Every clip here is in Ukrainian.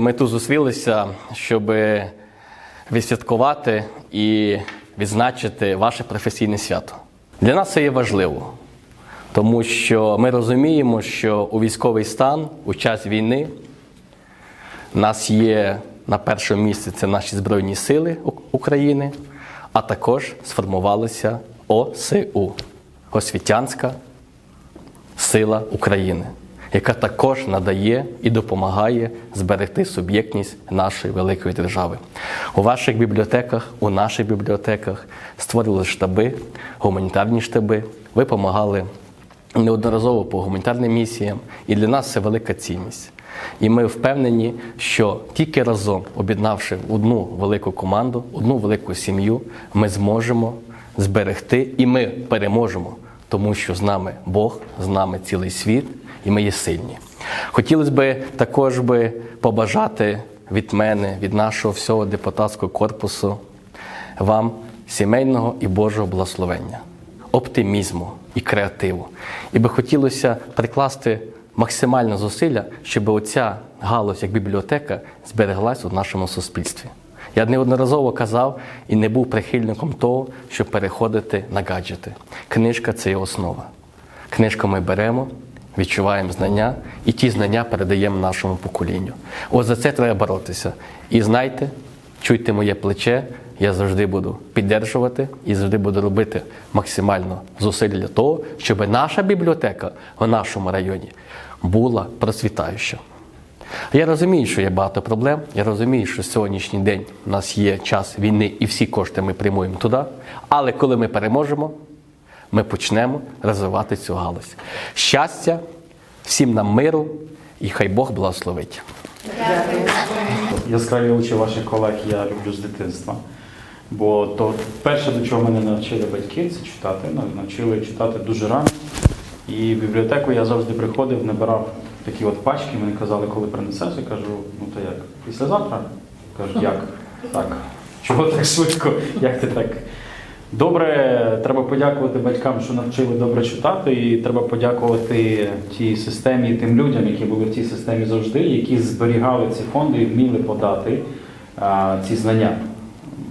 Ми тут зустрілися, щоб відсвяткувати і відзначити ваше професійне свято. Для нас це є важливо, тому що ми розуміємо, що у військовий стан у час війни у нас є на першому місці це наші Збройні Сили України, а також сформувалася ОСУ Освітянська сила України, яка також надає і допомагає зберегти суб'єктність нашої великої держави. У ваших бібліотеках, у наших бібліотеках створили штаби, гуманітарні штаби. Ви допомагали неодноразово по гуманітарним місіям, і для нас це велика цінність. І ми впевнені, що тільки разом, об'єднавши одну велику команду, одну велику сім'ю, ми зможемо зберегти і ми переможемо, тому що з нами Бог, з нами цілий світ, і ми є сильні. Хотілося б також би побажати від мене, від нашого всього депутатського корпусу, вам сімейного і Божого благословення, оптимізму і креативу. І би хотілося прикласти максимально зусилля, щоб оця галузь як бібліотека збереглась у нашому суспільстві. Я неодноразово казав і не був прихильником того, щоб переходити на гаджети. Книжка це є основа. Книжку ми беремо, відчуваємо знання, і ті знання передаємо нашому поколінню. Ось за це треба боротися. І знайте, чуйте моє плече, я завжди буду піддержувати і завжди буду робити максимально зусиль для того, щоб наша бібліотека в нашому районі була процвітаюча. Я розумію, що є багато проблем. Я розумію, що сьогоднішній день у нас є час війни і всі кошти ми прямуємо туди. Але коли ми переможемо, ми почнемо розвивати цю галузь. Щастя, всім нам миру і хай Бог благословить. Яскраві очі ваших колег я люблю з дитинства. Бо то перше, до чого мене навчили батьки, це читати. Ну, Навчили читати дуже рано. І в бібліотеку я завжди приходив, набирав такі от пачки, мені казали, коли принесеш, я кажу, ну то як? Післязавтра? Кажуть, як? Так. Чого так швидко? Як ти так? Добре, треба подякувати батькам, що навчили добре читати, і треба подякувати тій системі, тим людям, які були в цій системі завжди, які зберігали ці фонди і вміли подати а, ці знання.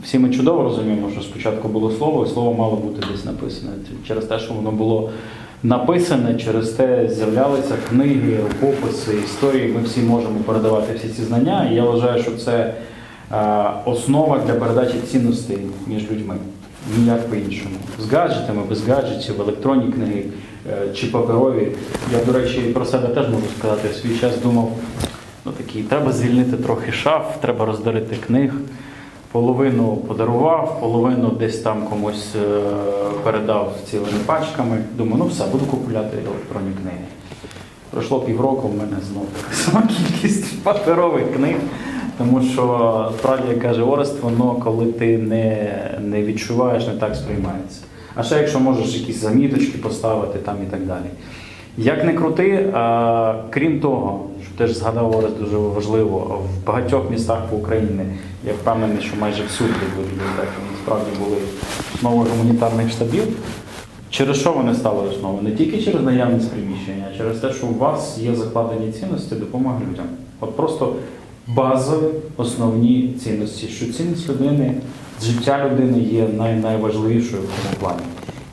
Всі ми чудово розуміємо, що спочатку було слово, і слово мало бути десь написане. Через те, що воно було написане, через те з'являлися книги, рукописи, історії. Ми всі можемо передавати всі ці знання. І я вважаю, що це основа для передачі цінностей між людьми. Ніяк по-іншому. З гаджетами, без гаджетів, електронні книги е, чи паперові. Я, до речі, про себе теж можу сказати. В свій час думав, ну такий, треба звільнити трохи шаф, треба роздарити книг. Половину подарував, половину десь там комусь е, передав цілими пачками. Думаю, ну все, буду купувати електронні книги. Пройшло півроку, в мене знову така сама кількість паперових книг. Тому що справді як каже Орест, воно коли ти не, не відчуваєш, не так сприймається. А ще якщо можеш якісь заміточки поставити там і так далі. Як не крути, а, крім того, що теж згадав Орест дуже важливо, в багатьох містах по Україні, я впевнений, що майже всюди бібліотеки, насправді були основи гуманітарних штабів. Через що вони стали основою? Не тільки через наявність приміщення, а через те, що у вас є закладені цінності допомоги людям. От просто базові основні цінності, що цінність людини, життя людини є най, найважливішою в цьому плані.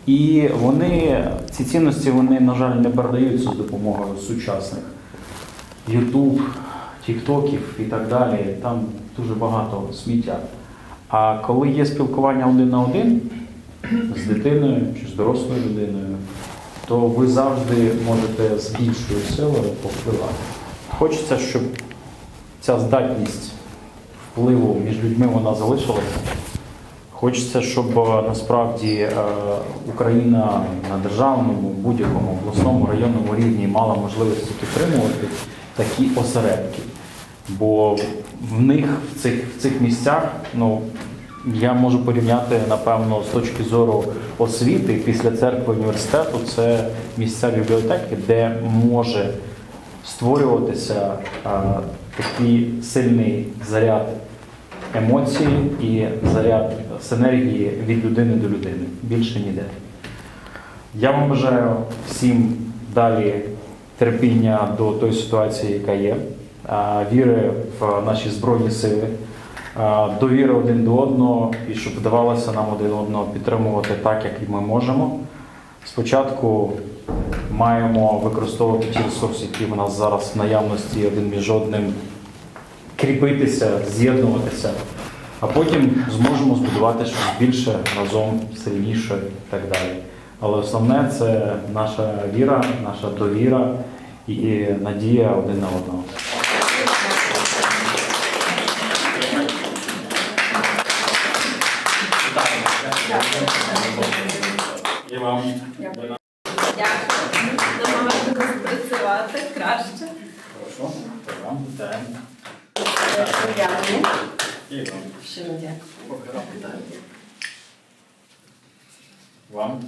І вони, ці цінності, вони, на жаль, не передаються з допомогою сучасних YouTube, Тіктоків і так далі. Там дуже багато сміття. А коли є спілкування один на один з дитиною чи з дорослою людиною, то ви завжди можете з більшою силою повпливати. Хочеться, щоб ця здатність впливу між людьми вона залишилася. Хочеться, щоб е, насправді е, Україна на державному, будь-якому обласному районному рівні мала можливості підтримувати такі осередки. Бо в них в цих, в цих місцях, ну я можу порівняти напевно з точки зору освіти після церкви університету, це місця бібліотеки, де може створюватися е, такий сильний заряд емоцій і заряд синергії від людини до людини. Більше ніде. Я вам бажаю всім далі терпіння до тої ситуації, яка є. віри в наші збройні сили, довіри один до одного і щоб вдавалося нам один одного підтримувати так, як ми можемо. Спочатку маємо використовувати ті ресурси, які в нас зараз в наявності один між одним, кріпитися, з'єднуватися, а потім зможемо збудувати щось більше разом, сильніше і так далі. Але основне це наша віра, наша довіра і надія один на одного. І вам. Дякую. Намагаємося працювати краще. Прошу. І вам. Вітаємо. Дякую. І вам. Щиро дякую. Вам.